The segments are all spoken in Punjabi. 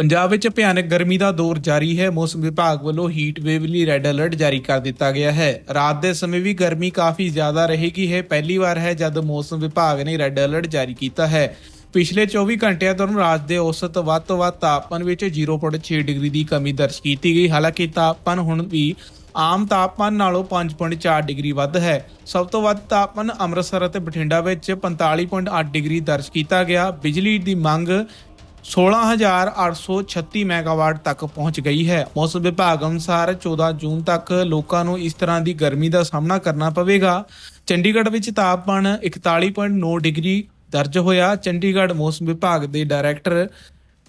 ਪੰਜਾਬ ਵਿੱਚ ਭਿਆਨਕ ਗਰਮੀ ਦਾ ਦੌਰ ਜਾਰੀ ਹੈ। ਮੌਸਮ ਵਿਭਾਗ ਵੱਲੋਂ ਹੀਟ ਵੇਵ ਲਈ ਰੈੱਡ ਅਲਰਟ ਜਾਰੀ ਕਰ ਦਿੱਤਾ ਗਿਆ ਹੈ। ਰਾਤ ਦੇ ਸਮੇਂ ਵੀ ਗਰਮੀ ਕਾਫੀ ਜ਼ਿਆਦਾ ਰਹੇਗੀ ਹੈ। ਪਹਿਲੀ ਵਾਰ ਹੈ ਜਦ ਮੌਸਮ ਵਿਭਾਗ ਨੇ ਰੈੱਡ ਅਲਰਟ ਜਾਰੀ ਕੀਤਾ ਹੈ। ਪਿਛਲੇ 24 ਘੰਟਿਆਂ ਦੌਰਾਨ ਰਾਤ ਦੇ ਔਸਤ ਵੱਧ ਤੋਂ ਵੱਧ ਤਾਪਮਾਨ ਵਿੱਚ 0.6 ਡਿਗਰੀ ਦੀ ਕਮੀ ਦਰਜ ਕੀਤੀ ਗਈ। ਹਾਲਾਂਕਿ ਤਾਪਮਾਨ ਹੁਣ ਵੀ ਆਮ ਤਾਪਮਾਨ ਨਾਲੋਂ 5.4 ਡਿਗਰੀ ਵੱਧ ਹੈ। ਸਭ ਤੋਂ ਵੱਧ ਤਾਪਮਾਨ ਅੰਮ੍ਰਿਤਸਰ ਅਤੇ ਬਠਿੰਡਾ ਵਿੱਚ 45.8 ਡਿਗਰੀ ਦਰਜ ਕੀਤਾ ਗਿਆ। ਬਿਜਲੀ ਦੀ ਮੰਗ 16836 ਮੈਗਾਵਾਟ ਤੱਕ ਪਹੁੰਚ ਗਈ ਹੈ। ਮੌਸਮ ਵਿਭਾਗ ਅਨੁਸਾਰ 14 ਜੂਨ ਤੱਕ ਲੋਕਾਂ ਨੂੰ ਇਸ ਤਰ੍ਹਾਂ ਦੀ ਗਰਮੀ ਦਾ ਸਾਹਮਣਾ ਕਰਨਾ ਪਵੇਗਾ। ਚੰਡੀਗੜ੍ਹ ਵਿੱਚ ਤਾਪਮਾਨ 41.9 ਡਿਗਰੀ ਦਰਜ ਹੋਇਆ। ਚੰਡੀਗੜ੍ਹ ਮੌਸਮ ਵਿਭਾਗ ਦੇ ਡਾਇਰੈਕਟਰ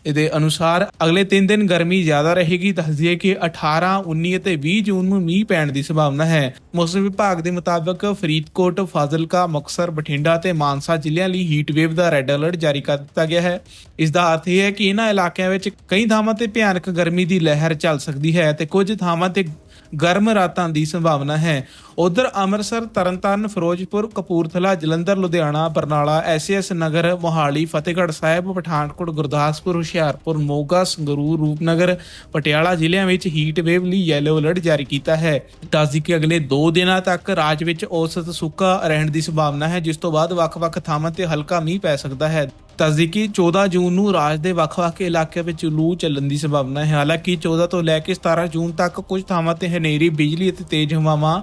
ਇਹਦੇ ਅਨੁਸਾਰ ਅਗਲੇ 3 ਦਿਨ ਗਰਮੀ ਜ਼ਿਆਦਾ ਰਹੇਗੀ ਦੱਸ ਦਈਏ ਕਿ 18 19 ਅਤੇ 20 ਜੂਨ ਨੂੰ ਮੀਂਹ ਪੈਣ ਦੀ ਸੰਭਾਵਨਾ ਹੈ। ਮੌਸਮ ਵਿਭਾਗ ਦੇ ਮੁਤਾਬਕ ਫਰੀਦਕੋਟ, ਫਾਜ਼ਿਲਕਾ ਮੁਕਸਰ ਬਠਿੰਡਾ ਤੇ ਮਾਨਸਾ ਜ਼ਿਲ੍ਹਿਆਂ ਲਈ ਹੀਟ ਵੇਵ ਦਾ ਰੈੱਡ ਅਲਰਟ ਜਾਰੀ ਕਰ ਦਿੱਤਾ ਗਿਆ ਹੈ। ਇਸ ਦਾ ਅਰਥ ਇਹ ਹੈ ਕਿ ਇਹਨਾਂ ਇਲਾਕਿਆਂ ਵਿੱਚ ਕਈ ਥਾਵਾਂ ਤੇ ਭਿਆਨਕ ਗਰਮੀ ਦੀ ਲਹਿਰ ਚੱਲ ਸਕਦੀ ਹੈ ਤੇ ਕੁਝ ਥਾਵਾਂ ਤੇ ਗਰਮ ਰਾਤਾਂ ਦੀ ਸੰਭਾਵਨਾ ਹੈ। ਉਧਰ ਅੰਮ੍ਰਿਤਸਰ, ਤਰਨਤਾਰਨ, ਫਿਰੋਜ਼ਪੁਰ, ਕਪੂਰਥਲਾ, ਜਲੰਧਰ, ਲੁਧਿਆਣਾ, ਬਰਨਾਲਾ ਐਸਐਸ ਨਗਰ, ਮੋਹਾਲੀ, ਫਤਿਹਗੜ੍ਹ ਸਾਹਿਬ, ਪਠਾਨਕੋਟ, ਗੁਰਦਾਸਪੁਰ, ਹੁਸ਼ਿਆਰਪੁਰ, ਮੋਗਾ, ਸੰਗਰੂਰ, ਰੂਪਨਗਰ, ਪਟਿਆਲਾ ਜ਼ਿਲ੍ਹਿਆਂ ਵਿੱਚ ਹੀਟ ਵੇਵ ਲਈ ਯੈਲੋ ਅਲਰਟ ਜਾਰੀ ਕੀਤਾ ਹੈ। ਦੱਸਦੀ ਕਿ ਅਗਲੇ 2 ਦਿਨਾਂ ਤੱਕ ਰਾਜ ਵਿੱਚ ਔਸਤ, ਸੁੱਕਾ ਰਹਿਣ ਦੀ ਸੰਭਾਵਨਾ ਹੈ, ਜਿਸ ਤੋਂ ਬਾਅਦ ਵੱਖ-ਵੱਖ ਥਾਵਾਂ ਤੇ ਹਲਕਾ ਮੀਂਹ ਪੈ ਸਕਦਾ ਹੈ। ਦੱਸਦੀ ਕਿ 14 ਜੂਨ ਨੂੰ ਰਾਜ ਦੇ ਵੱਖ-ਵੱਖ ਇਲਾਕਿਆਂ ਵਿੱਚ ਲੂ ਚੱਲਣ ਦੀ ਸੰਭਾਵਨਾ ਹੈ। ਹਾਲਾਂਕਿ 14 ਤੋਂ ਲੈ ਕੇ 17 ਜੂਨ ਤੱਕ ਕੁਝ ਥਾਵਾਂ ਤੇ ਹਨੇਰੀ, ਬਿਜਲੀ ਅਤੇ ਤੇਜ਼ ਹਵਾਵਾਂ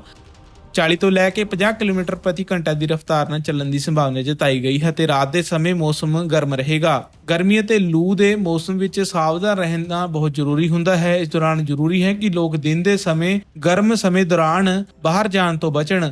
40 ਤੋਂ ਲੈ ਕੇ 50 ਕਿਲੋਮੀਟਰ ਪ੍ਰਤੀ ਘੰਟਾ ਦੀ ਰਫ਼ਤਾਰ ਨਾਲ ਚੱਲਣ ਦੀ ਸੰਭਾਵਨਾ ਜਤਾਈ ਗਈ ਹੈ ਤੇ ਰਾਤ ਦੇ ਸਮੇਂ ਮੌਸਮ ਗਰਮ ਰਹੇਗਾ। ਗਰਮੀ ਅਤੇ ਲੂ ਦੇ ਮੌਸਮ ਵਿੱਚ ਸਾਵਧਾਨ ਰਹਿਣਾ ਬਹੁਤ ਜ਼ਰੂਰੀ ਹੁੰਦਾ ਹੈ। ਇਸ ਦੌਰਾਨ ਜ਼ਰੂਰੀ ਹੈ ਕਿ ਲੋਕ ਦਿਨ ਦੇ ਸਮੇਂ, ਗਰਮ ਸਮੇਂ ਦੌਰਾਨ ਬਾਹਰ ਜਾਣ ਤੋਂ ਬਚਣ।